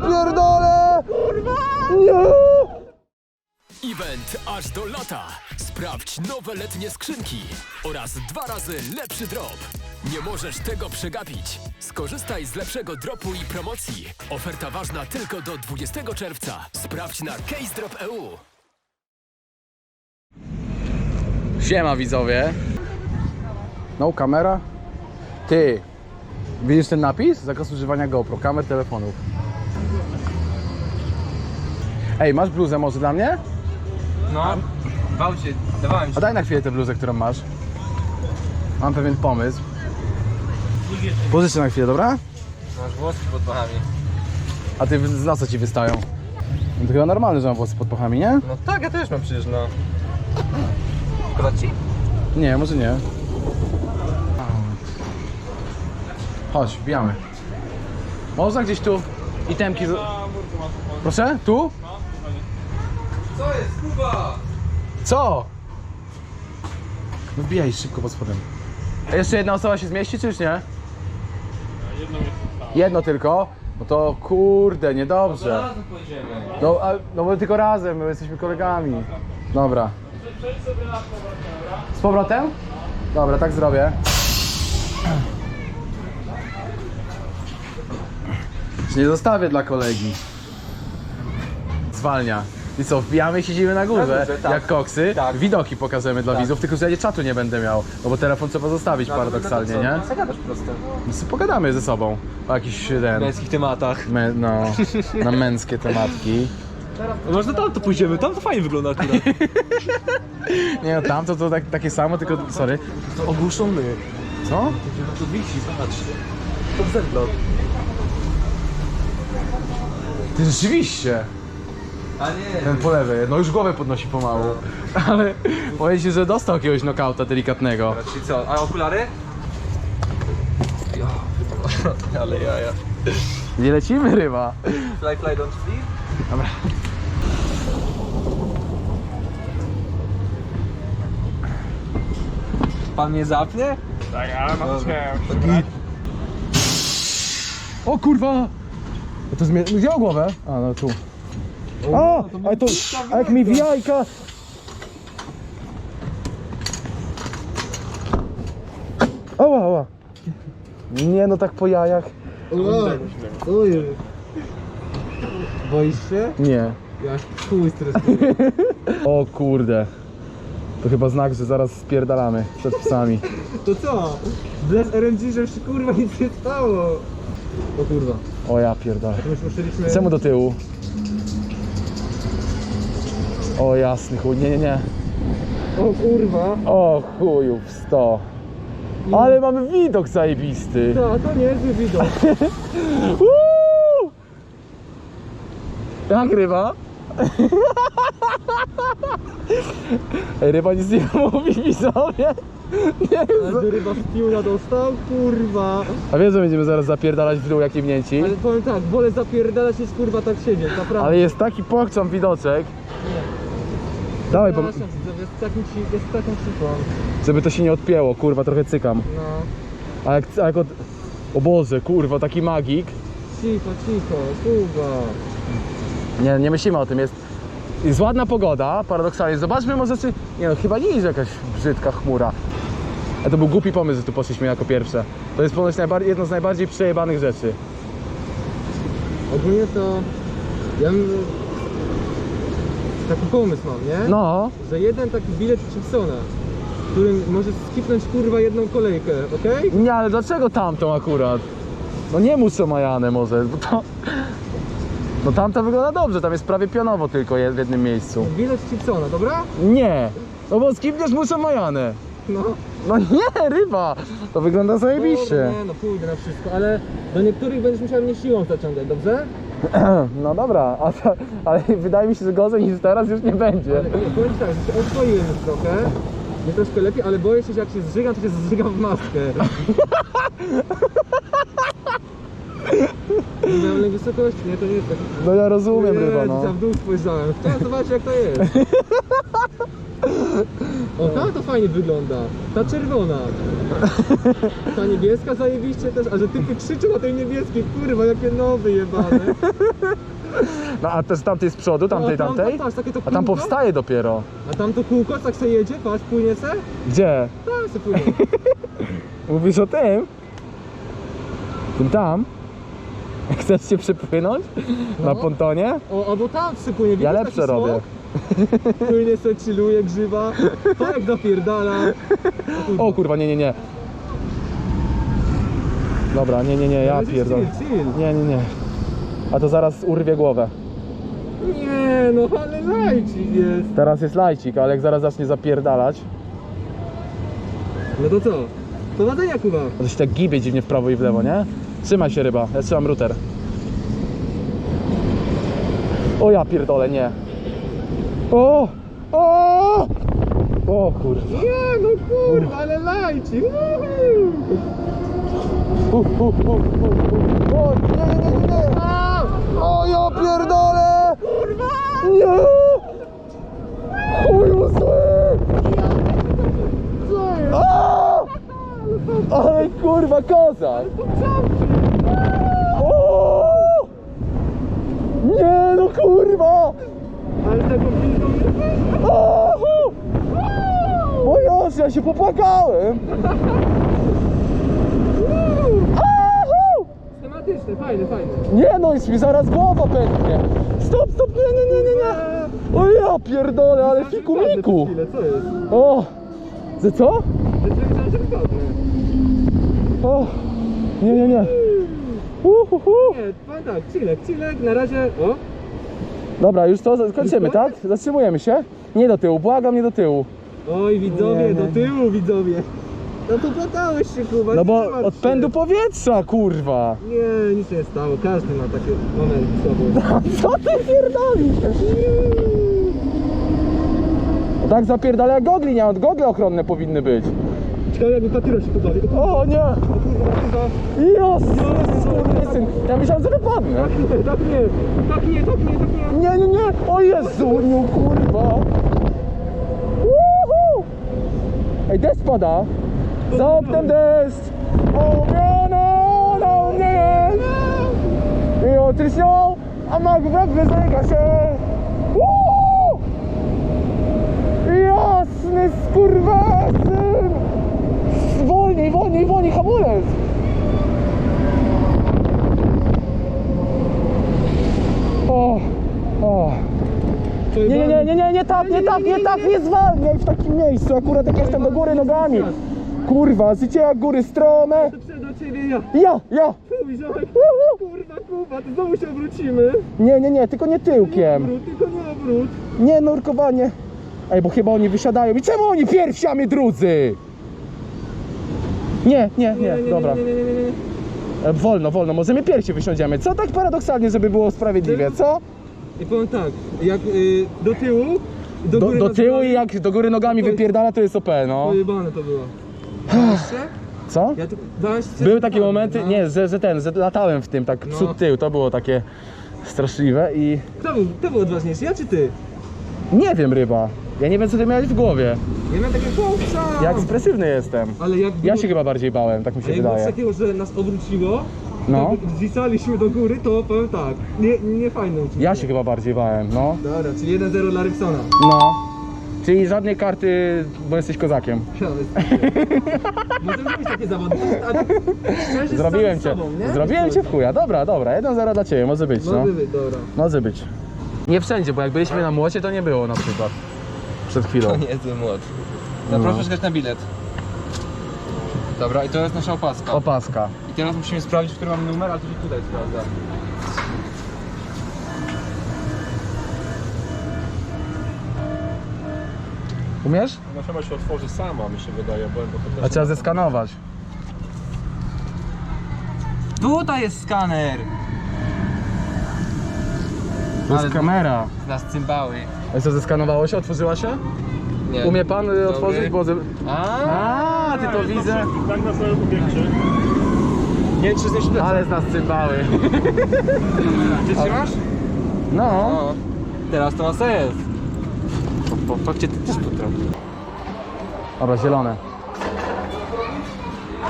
pierdolę! Kurwa! Nie! Event aż do lata. Sprawdź nowe letnie skrzynki oraz dwa razy lepszy drop. Nie możesz tego przegapić. Skorzystaj z lepszego dropu i promocji. Oferta ważna tylko do 20 czerwca. Sprawdź na casedrop.eu. Siema widzowie. No kamera. Ty. Widzisz ten napis? Zakaz używania GoPro, kamer, telefonów. Ej, masz bluzę może dla mnie? No, bał się, dawałem A się. daj na chwilę tę bluzę, którą masz. Mam pewien pomysł. Pożyczę na chwilę, dobra? Masz włoski pod pachami. A ty z co ci wystają? No to chyba normalne, że mam włosy pod pachami, nie? No tak, ja też mam przecież, no. Szkoda ci? Nie, może nie. Chodź, wbijamy. Można gdzieś tu itemki... Z... Proszę? Tu? Co jest, Kuba? Co? No wbijaj szybko pod spodem. A jeszcze jedna osoba się zmieści, czy już nie? Jedno tylko? No to kurde, niedobrze. Razem pójdziemy. No, a, no bo tylko razem, my jesteśmy kolegami. Dobra. Z powrotem? Dobra, tak zrobię. Już nie zostawię dla kolegi. Zwalnia. I co, wbijamy i siedzimy na górze, Na górze, tak. jak koksy. Tak. Widoki pokażemy dla Tak. widzów, tylko że ja czatu nie będę miał, no bo telefon trzeba zostawić paradoksalnie, nie? Zagadasz po prostu. No sobie pogadamy ze sobą o jakichś ten, męskich tematach. me, no, na męskie tematki. Może tam to pójdziemy, tam to fajnie wygląda akurat. Nie no, tamto to tak, takie samo, tylko, sorry. To ogłuszony. Co? To wisi, patrz. To zemdlał. Ty rzeczywiście. A nie. Ten po lewej, no już głowę podnosi pomału. Ale powiem ci, że dostał jakiegoś knockouta delikatnego. Czyli co, a okulary? Ja, ale jaja. Nie lecimy ryba. Fly, fly, don't flee? Dobra. Pan nie zapnie? Tak, ale mam cię. O kurwa! To zmie... Gdzie o głowę? A, no tu. O! Ale to... A jak mi w jajka... Ała, ała. Nie no, tak po jajach. Ojej. Boisz się? Nie. Ja chuj stresuję. O kurde. To chyba znak, że zaraz spierdalamy przed psami. To co? Bless RNG, że już się kurwa nic nie stało. O kurwa. O ja pierdolę. To już musieliśmy... Czemu do tyłu? O jasny chuj, nie, nie, nie. O kurwa. O chuju, w 100. Ale mamy widok zajebisty. To, to niezły widok. Uuu! Jak ryba? Ej, ryba nic nie mówi widzowie. Nie, Ale ryba w piłna dostał? Kurwa. A wiesz, że będziemy zaraz zapierdalać w dół jak jemnięci? Ale powiem tak, wolę zapierdalać niż kurwa tak siedzieć, naprawdę. Ale jest taki pokczam widoczek. Dawaj, bo, Przepraszam, widzowie, jest takim, ci- jest cichą. żeby to się nie odpięło, kurwa, trochę cykam. No. A jak, a jak od... O Boże, kurwa, taki magik. Cicho, cicho, kurwa. Nie, nie myślimy o tym, jest... Jest ładna pogoda, paradoksalnie. Zobaczmy może czy... Nie no, chyba nie jest jakaś brzydka chmura. A to był głupi pomysł, że tu poszliśmy jako pierwsze. To jest ponoć jedno z najbardziej przejebanych rzeczy. Ogólnie to... Ja bym... Taki pomysł mam, nie? No, Że jeden taki bilet Chipsona, którym możesz skipnąć kurwa jedną kolejkę, okej? nie, ale dlaczego tamtą akurat? No nie muszę Majane może, bo to... No tamta wygląda dobrze, tam jest prawie pionowo tylko je- w jednym miejscu. Bilet Chipsona, dobra? Nie, no bo skipniesz muszę Majanę. No. No nie, ryba! To wygląda zajebiście. Dobra, Nie no, pójdę na wszystko, ale do niektórych będziesz musiał mnie siłą zaciągać, dobrze? No dobra, a to, ale wydaje mi się, że gorzej niż teraz już nie będzie. Ale nie, powiem ci tak, że się oswoiłem już trochę. Jest troszkę lepiej, ale boję się, że jak się zżygam, to się zżygam w maskę. Nie lęk wysokości, nie, to nie jest tak. No ja rozumiem Jezu, ryba, no. w dół spojrzałem. Chciałem zobaczyć jak to jest. O, ta to fajnie wygląda. Ta czerwona. Ta niebieska zajebiście też, a że typy krzyczą na tej niebieskiej, kurwa, jakie nowy jebane. No a też tamtej z przodu, tamtej, O, tam, tamtej? Patrz, takie to A tam kółko. powstaje dopiero. A tam to kółko, tak se jedzie, patrz, płynie se? Gdzie? Tak, se płynie. Mówisz o tym? Tym tam? Chcesz się przepłynąć? Na No. pontonie? O, albo tam płynie, widzisz Ja taki lepsze robię. Płynie se, chilluje, grzyba. To jak zapierdala. O kurwa, nie, nie, nie. Dobra, nie, nie, nie, ja Ale pierdolę. Chill, chill. Nie, nie, nie. A to zaraz urwie głowę. Nie, no ale lajcik jest. Teraz jest lajcik, ale jak zaraz zacznie zapierdalać, No to co? Powodzenia, Kuba. to się tak gibie dziwnie w prawo i w lewo, nie? Trzymaj się ryba, ja trzymam router. O ja pierdolę, nie. O! O! O kurwa. Nie, no kurwa, ale lajcik. U, u, u, u, u. O, nie, nie, nie, nie. O ja pierdolę! Kurwa! Nie! Chuju zły! Co jest? A! Ale kurwa kozak! O! Nie no kurwa! Ale tego pizdą nie O! Jezu, ja się popłakałem! Fajne, fajne. Nie no, jest mi zaraz głowa pęknie! Stop, stop, nie, nie, nie, nie, nie! O ja pierdolę, ale fiku miku! Co jest? O! Że co? Wygodne. O! Nie, nie, nie! Uhuhu. Nie, powiem tak, chillek, chillek, na razie, o. Dobra, już to kończymy, Już tak? Zatrzymujemy się? Nie do tyłu, błagam, nie do tyłu. Oj, widzowie, Nie, nie. do tyłu, widzowie. No to podałeś się, Kuba. No nie bo martw od się. pędu powietrza, kurwa! Nie, nic się nie stało, każdy ma w sobie. Co ty pierdolisz? No tak zapierdala jak gogli nie, od gogle ochronne powinny być. Ciekawe jakby Patiro się pobawił. O nie! Jos! syn. Ja myślałem, że wypadnę. Tak nie, tak nie, tak nie, tak nie, tak nie. Nie, nie, nie! O Jezu, nie kurwa! Uhu! Ej, deszcz pada! Za oknem deszcz! O mnie, no, na mnie jest! I otrysnią, a magwrak wyzyka się! Uhu! Jasny skurwasyn! Wolniej, wolniej, wolniej, hamulec! O, o. Nie, nie, nie, nie, nie, nie tak, nie tak, nie tak, nie zwalniaj w takim miejscu, akurat jak jestem do góry nogami. Kurwa, życie jak góry strome. Do ciebie ja. Ja, ja. Kurwa, Kuba, to znowu się obrócimy. Nie, nie, nie, tylko nie tyłkiem. Obrót, tylko nie obrót. Nie, nurkowanie. Ej, bo chyba oni wysiadają. I czemu oni my drudzy? Nie, nie, nie, dobra. E, Wolno, wolno, może my pierwsi wysiądziemy. Co tak paradoksalnie, żeby było sprawiedliwie, co? I powiem tak, jak y, do tyłu, do, Do, góry do tyłu i jak do góry nogami To wypierdala, to jest OP, no. Pojebane to było. Co? Ja tu, dałeś? Były takie Tak, momenty, nie, że, że ten, że latałem w tym, tak No. przód, tył, to było takie straszliwe i Kto był, kto był odważniejszy, ja czy ty? nie wiem ryba, ja nie wiem co ty miałeś w głowie, Ja miałem takie chłopca! ja ekspresywny jestem, Ale jak ja było- się chyba bardziej bałem, tak mi a się jak było coś wydaje. takiego, że nas obróciło, No. no. zwisaliśmy do góry, to powiem tak, nie, nie fajne uczucie. Ja się chyba bardziej bałem, no, Dobra, czyli 1-0 dla Rybsona. no. Czyli żadnej karty, bo jesteś kozakiem. Możemy takie zawody. A tak z Zrobiłem samym cię, sobą, nie? zrobiłem cię w chuja, dobra, dobra, 1-0 dla ciebie, może być, no. Może być, dobra. Może być. Nie wszędzie, bo jak byliśmy na młocie, to nie było na przykład. Przed chwilą. niezły młot. No. proszę czekać na bilet. Dobra, i to jest nasza opaska. Opaska. I teraz musimy sprawdzić, który mamy numer, ale to się tutaj sprawdza. Umiesz? Ona chyba się otworzy sama, mi się wydaje, bo bo to A trzeba zeskanować. Tutaj jest skaner! To jest Ale- kamera. Nas cymbały. A co, zeskanowało się? Otworzyła się? Nie. Umie pan y, otworzyć? Bo... A, A, ty to widzę. Tak na samym obiekcie. Nie wiem, czy plecak. Ale z nas cymbały. Ty trzymasz? No. No. Teraz to ma sens. Po, po fakcie ty też potrafisz. Dobra, zielone.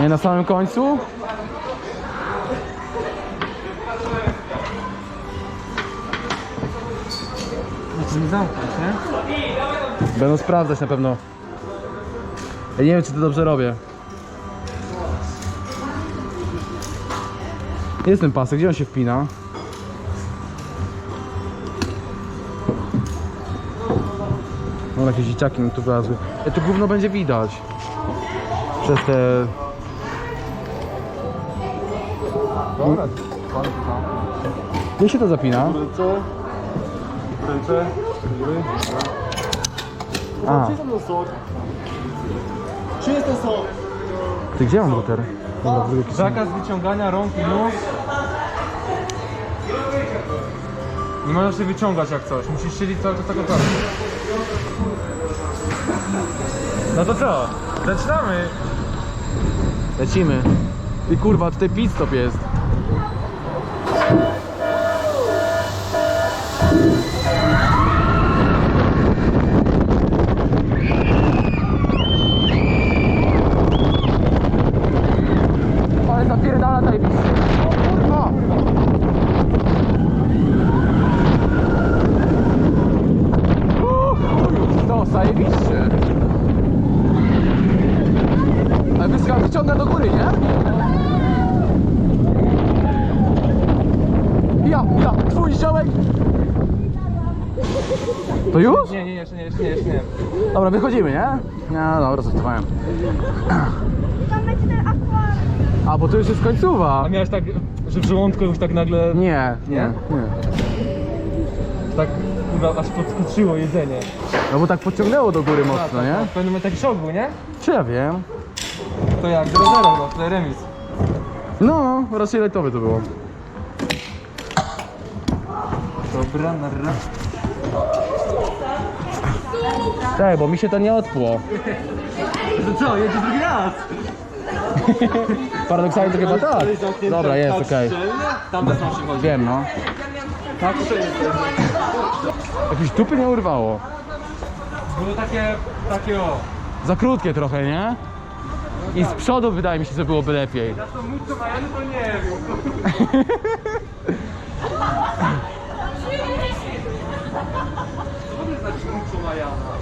Nie na samym końcu? Musimy zamknąć, nie? Będą sprawdzać na pewno. Ja nie wiem, czy to dobrze robię. Jest ten pasek, gdzie on się wpina? No jakieś dzieciaki mi tu wlazły. E, tu gówno będzie widać. Przez te... Dobra. Gdzie się to zapina? Ręce. Ręce. A, Czy jest ten sok? ty gdzie mam router? Dobra, w drugiej kieszeni. Zakaz wyciągania rąk i nóg. Nie możesz się wyciągać jak coś. Musisz siedzieć cały czas tak otwarty. No to co? Zaczynamy! Lecimy. I kurwa, tutaj pit stop jest. Ale zapierdala zajebiście. O kurwa! Uuu, To zajebiście. Ale wyska wyciąga do góry, nie? Ja, ja, twój ziołek! To już? Nie, nie, jeszcze nie, jeszcze nie, jeszcze nie. Dobra, wychodzimy, nie? No dobra, zostawałem. Tam będzie ten akwarium. A, bo to już jest końcowa. A miałeś tak, że w żołądku już tak nagle... Nie, nie, Nie? Tak, kurwa, aż podskoczyło jedzenie. No bo tak pociągnęło do góry Tak, mocno, tak, nie? tak. W pewnym momencie taki szok był, nie? Czy ja wiem? To jak? 0-0 no, tutaj remis. No, raczej lejtowe to było. Dobra, na raz. Tak, bo mi się to nie odpło. To co, jedzie drugi raz? Paradoksalnie to chyba tak. Dobra, jest, okej. Tam też mam się chodzić. Wiem, no. Tak, to jest. Jakieś dupy nie urwało. Było takie, takie o. Za krótkie trochę, nie? I z przodu wydaje mi się, że byłoby lepiej. Ja to mucho Majany to nie wiem. Co to znaczy mucho?